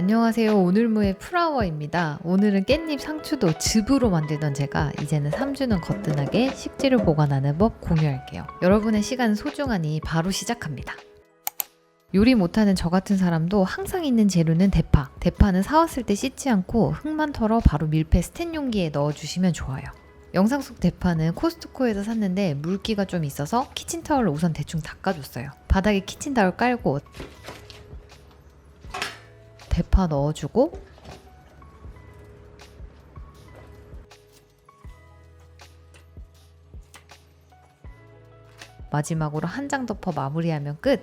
안녕하세요. 오늘무의 프라워입니다. 오늘은 깻잎 상추도 즙으로 만들던 제가 이제는 3주는 거뜬하게 식재료 보관하는 법 공유할게요. 여러분의 시간은 소중하니 바로 시작합니다. 요리 못하는 저 같은 사람도 항상 있는 재료는 대파. 대파는 사왔을 때 씻지 않고 흙만 털어 바로 밀폐 스텐 용기에 넣어주시면 좋아요. 영상 속 대파는 코스트코에서 샀는데 물기가 좀 있어서 키친타월로 우선 대충 닦아줬어요. 바닥에 키친타월 깔고 대파 넣어주고 마지막으로 한 장 덮어 마무리하면 끝.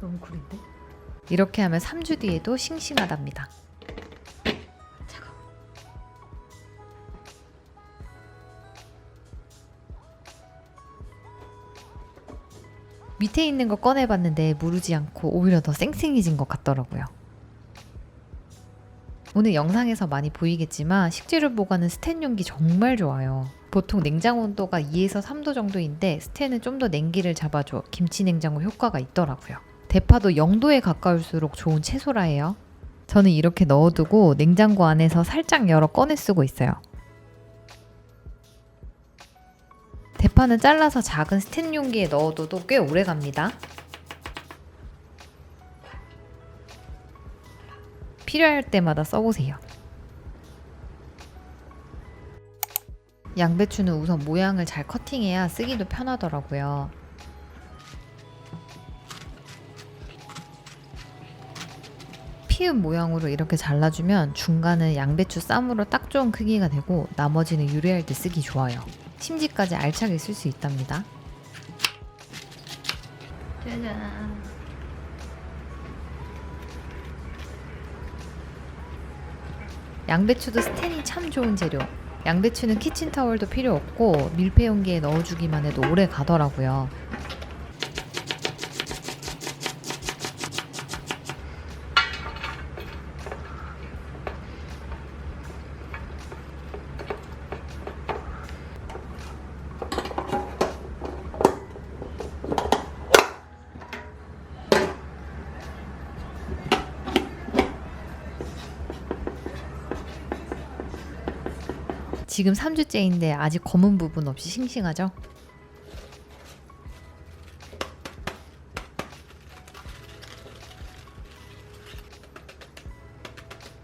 너무 구린데? 이렇게 하면 3주 뒤에도 싱싱하답니다. 밑에 있는 거 꺼내봤는데 무르지 않고 오히려 더 쌩쌩해진 것 같더라고요. 오늘 영상에서 많이 보이겠지만 식재료 보관은 스텐 용기 정말 좋아요. 보통 냉장 온도가 2에서 3도 정도인데 스텐은 좀 더 냉기를 잡아줘 김치 냉장고 효과가 있더라고요. 대파도 0도에 가까울수록 좋은 채소라 해요. 저는 이렇게 넣어두고 냉장고 안에서 살짝 열어 꺼내 쓰고 있어요. 대파는 잘라서 작은 스텐 용기에 넣어둬도 꽤 오래 갑니다. 필요할 때마다 써보세요. 양배추는 우선 모양을 잘 커팅해야 쓰기도 편하더라고요. 피읍 모양으로 이렇게 잘라주면 중간은 양배추 쌈으로 딱 좋은 크기가 되고 나머지는 요리할 때 쓰기 좋아요. 심지까지 알차게 쓸 수 있답니다. 짜잔. 양배추도 스텐이 참 좋은 재료. 양배추는 키친타월도 필요 없고 밀폐 용기에 넣어주기만 해도 오래 가더라고요. 지금 3주째인데 아직 검은 부분 없이 싱싱하죠?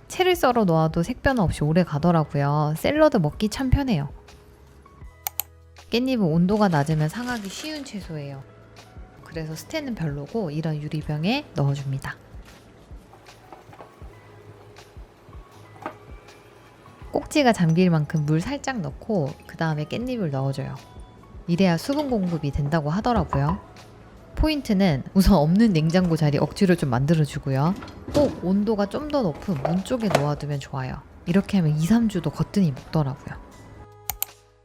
채를 썰어 놓아도 색변화 없이 오래 가더라고요. 샐러드 먹기 참 편해요. 깻잎은 온도가 낮으면 상하기 쉬운 채소예요. 그래서 스테는 별로고 이런 유리병에 넣어줍니다. 꼭지가 잠길 만큼 물 살짝 넣고 그 다음에 깻잎을 넣어줘요. 이래야 수분 공급이 된다고 하더라고요. 포인트는 우선 없는 냉장고 자리 억지로 좀 만들어주고요. 꼭 온도가 좀 더 높은 문 쪽에 놓아두면 좋아요. 이렇게 하면 2, 3주도 거뜬히 먹더라고요.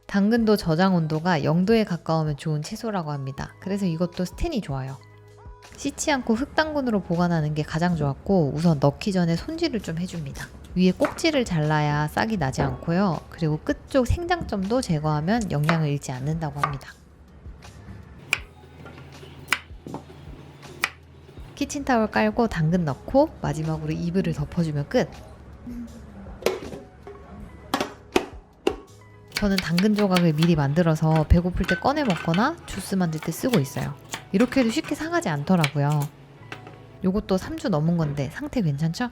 당근도 저장 온도가 0도에 가까우면 좋은 채소라고 합니다. 그래서 이것도 스텐이 좋아요. 씻지 않고 흙당근으로 보관하는 게 가장 좋았고 우선 넣기 전에 손질을 좀 해줍니다. 위에 꼭지를 잘라야 싹이 나지 않고요. 그리고 끝쪽 생장점도 제거하면 영양을 잃지 않는다고 합니다. 키친타월 깔고 당근 넣고 마지막으로 이불을 덮어주면 끝. 저는 당근 조각을 미리 만들어서 배고플 때 꺼내 먹거나 주스 만들 때 쓰고 있어요. 이렇게 해도 쉽게 상하지 않더라고요. 요것도 3주 넘은 건데 상태 괜찮죠?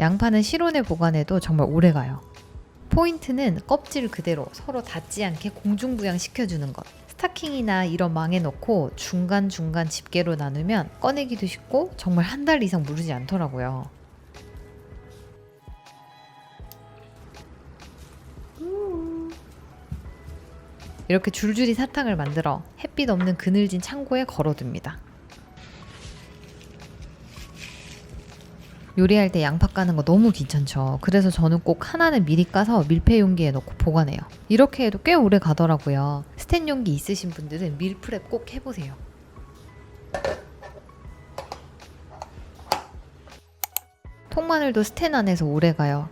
양파는 실온에 보관해도 정말 오래 가요. 포인트는 껍질 그대로 서로 닿지 않게 공중부양 시켜주는 것. 스타킹이나 이런 망에 넣고 중간중간 집게로 나누면 꺼내기도 쉽고 정말 한 달 이상 무르지 않더라고요. 이렇게 줄줄이 사탕을 만들어 햇빛 없는 그늘진 창고에 걸어둡니다. 요리할 때 양파 까는 거 너무 귀찮죠. 그래서 저는 꼭 하나는 미리 까서 밀폐 용기에 넣고 보관해요. 이렇게 해도 꽤 오래 가더라고요. 스텐 용기 있으신 분들은 밀프렙 꼭 해보세요. 통마늘도 스텐 안에서 오래 가요.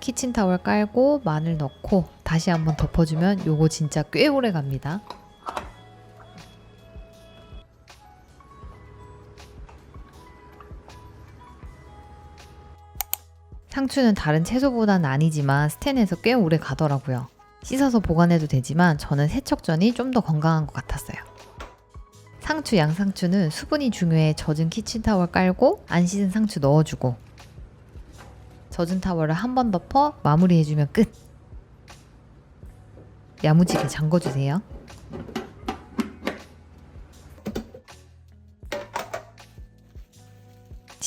키친타월 깔고 마늘 넣고 다시 한번 덮어주면 요거 진짜 꽤 오래 갑니다. 상추는 다른 채소보다는 아니지만 스텐에서 꽤 오래 가더라고요. 씻어서 보관해도 되지만 저는 세척 전이 좀 더 건강한 것 같았어요. 상추, 양상추는 수분이 중요해 젖은 키친타월 깔고 안 씻은 상추 넣어주고 젖은 타월을 한 번 덮어 마무리해주면 끝. 야무지게 잠궈주세요.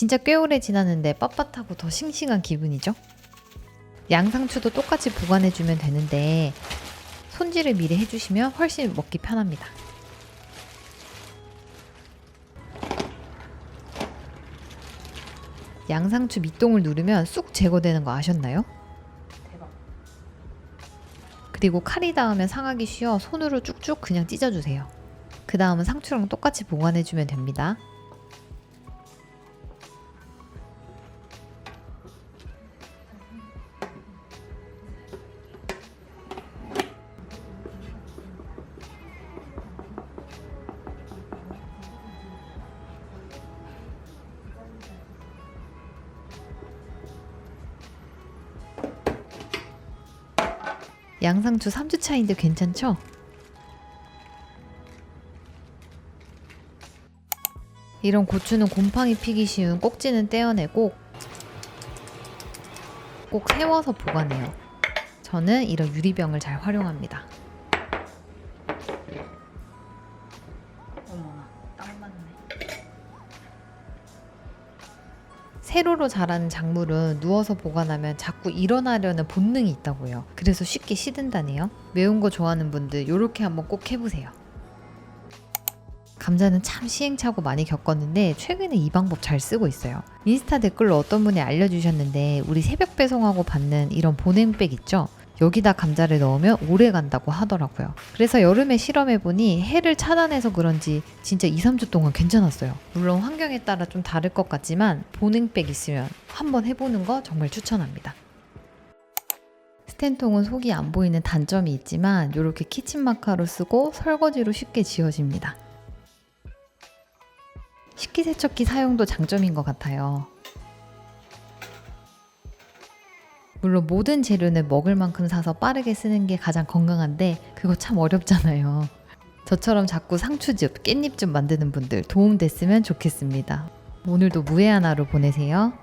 진짜 꽤 오래 지났는데 빳빳하고 더 싱싱한 기분이죠? 양상추도 똑같이 보관해주면 되는데 손질을 미리 해주시면 훨씬 먹기 편합니다. 양상추 밑동을 누르면 쑥 제거되는 거 아셨나요? 그리고 칼이 닿으면 상하기 쉬워 손으로 쭉쭉 그냥 찢어주세요. 그 다음은 상추랑 똑같이 보관해주면 됩니다. 양상추 3주 차인데 괜찮죠? 이런 고추는 곰팡이 피기 쉬운 꼭지는 떼어내고 꼭 세워서 보관해요. 저는 이런 유리병을 잘 활용합니다. 세로로 자라는 작물은 누워서 보관하면 자꾸 일어나려는 본능이 있다고요. 그래서 쉽게 시든다네요. 매운 거 좋아하는 분들 이렇게 한번 꼭 해보세요. 감자는 참 시행착오 많이 겪었는데 최근에 이 방법 잘 쓰고 있어요. 인스타 댓글로 어떤 분이 알려주셨는데 우리 새벽 배송하고 받는 이런 보냉백 있죠? 여기다 감자를 넣으면 오래 간다고 하더라고요. 그래서 여름에 실험해보니 해를 차단해서 그런지 진짜 2, 3주 동안 괜찮았어요. 물론 환경에 따라 좀 다를 것 같지만 보냉백 있으면 한번 해보는 거 정말 추천합니다. 스텐통은 속이 안 보이는 단점이 있지만 이렇게 키친 마카로 쓰고 설거지로 쉽게 지워집니다. 식기세척기 사용도 장점인 것 같아요. 물론 모든 재료는 먹을 만큼 사서 빠르게 쓰는 게 가장 건강한데 그거 참 어렵잖아요. 저처럼 자꾸 상추즙, 깻잎즙 만드는 분들 도움 됐으면 좋겠습니다. 오늘도 무해한 하루 보내세요.